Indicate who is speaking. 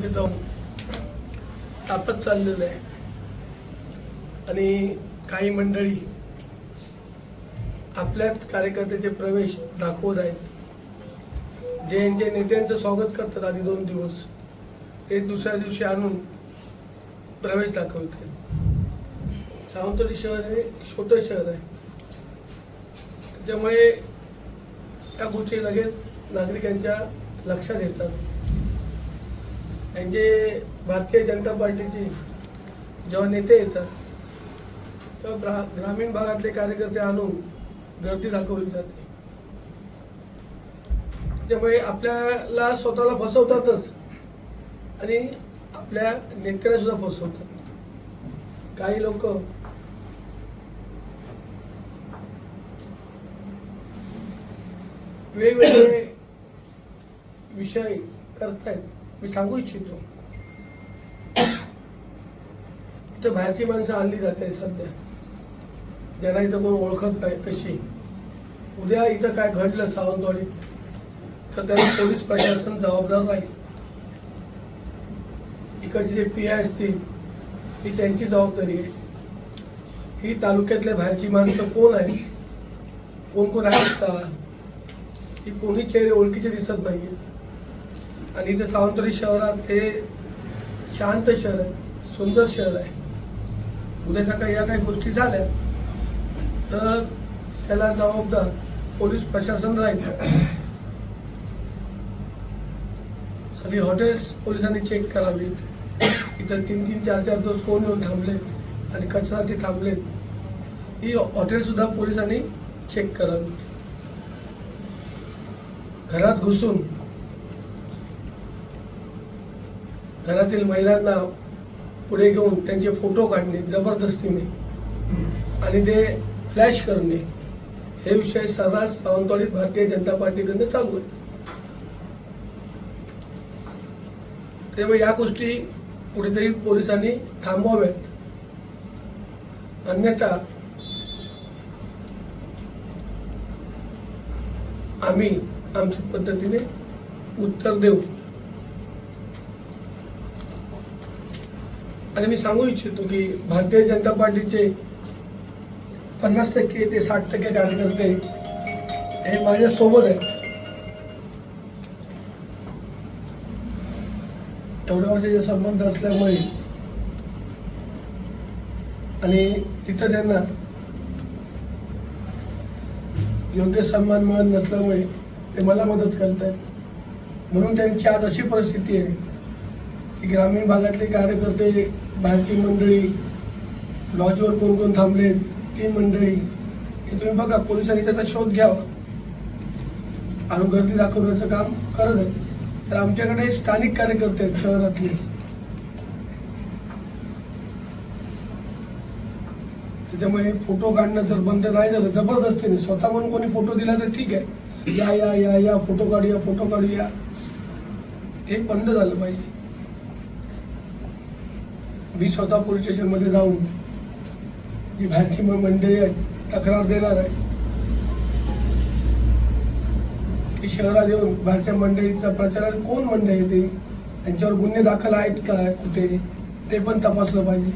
Speaker 1: निवडणुकीचा तापत चाललेलं आहे. आणि काही मंडळी आपल्याच कार्यकर्त्याचे प्रवेश दाखवत आहेत. जे नेत्यांचं स्वागत करतात आधी दोन दिवस. ते दुसऱ्या दिवशी आणून प्रवेश दाखवतात सावंतवाडी शहर हे छोटं शहर आहे. त्याच्यामुळे त्या गोष्टी लगेच नागरिकांच्या लक्षात येतात. यांचे भारतीय जनता पार्टीचे जेव्हा नेते येतात तेव्हा ग्रा ग्रामीण भागातले कार्यकर्ते आणून गर्दी दाखवली जाते. त्याच्यामुळे आपल्याला स्वतःला फसवतातच. आणि आपल्या नेत्याला सुद्धा फसवतात. काही लोक वेगवेगळे विषय करतायत. मी सांगू इच्छितो. इथं बाहेरची माणसं आणली जात आहेत सध्या. ज्यांना इथं कोण ओळखत नाही तशी. उद्या इथं काय घडलं सावंतवाडीत तर त्याला पोलीस प्रशासन जबाबदार राहील. इकडचे जे पी आय असतील ही त्यांची जबाबदारी आहे. ही तालुक्यातल्या बाहेरची माणसं कोण आहे कोण कोण आहेत? का ही कोणी चेहरे ओळखीचे दिसत नाहीये. आणि इथे सावंतवाडी शहरात हे शांत शहर आहे सुंदर शहर आहे. उद्या सकाळी या काही गोष्टी झाल्या तर त्याला जबाबदार पोलीस प्रशासन राहील. सगळी हॉटेल्स पोलिसांनी चेक करावी इथं तीन तीन चार चार दिवस कोण येऊन थांबलेत आणि कशासाठी थांबलेत ही हॉटेलसुद्धा पोलिसांनी चेक करावी घरात घुसून घरातील महिलांना पुढे घेऊन त्यांचे फोटो काढणे जबरदस्तीने आणि ते फ्लॅश करणे हे विषय सर्रास सावंतवाडीत भारतीय जनता पार्टीकडनं चालू आहे. त्यामुळे या गोष्टी कुठेतरी पोलिसांनी थांबवाव्यात. अन्यथा आम्ही आमच्या पद्धतीने उत्तर देऊ. आणि मी सांगू इच्छितो की भारतीय जनता पार्टीचे पन्नास टक्के ते साठ टक्के कार्यकर्ते हे माझ्या सोबत आहेत. एवढ्या वर्षाचे म्हणजे संबंध असल्यामुळे आणि तिथं त्यांना योग्य सन्मान मिळत नसल्यामुळे ते मला मदत करत आहेत म्हणून त्यांची आज अशी परिस्थिती आहे की ग्रामीण भागातले कार्यकर्ते बाहेरची मंडळी लॉजवर कोण कोण थांबले ती मंडळी. हे तुम्ही बघा पोलिसांनी त्याचा शोध घ्यावा. आणि गर्दी दाखवण्याचं काम करत आहे तर आमच्याकडे स्थानिक कार्यकर्ते आहेत शहरातले. त्याच्यामुळे फोटो काढणं जर बंद नाही झालं जबरदस्तीने. स्वतः म्हणून कोणी फोटो दिला तर ठीक आहे. या या या या फोटो काढूया फोटो काढूया. हे बंद झालं पाहिजे. मी स्वतः पोलीस स्टेशनमध्ये जाऊन जी बाहेरची मंडळी आहेत तक्रार देणार आहे. की शहरात येऊन बाहेरच्या मंडळीचा प्रचारात कोण मंडळी येते? त्यांच्यावर गुन्हे दाखल आहेत का कुठे? ते पण तपासलं पाहिजे.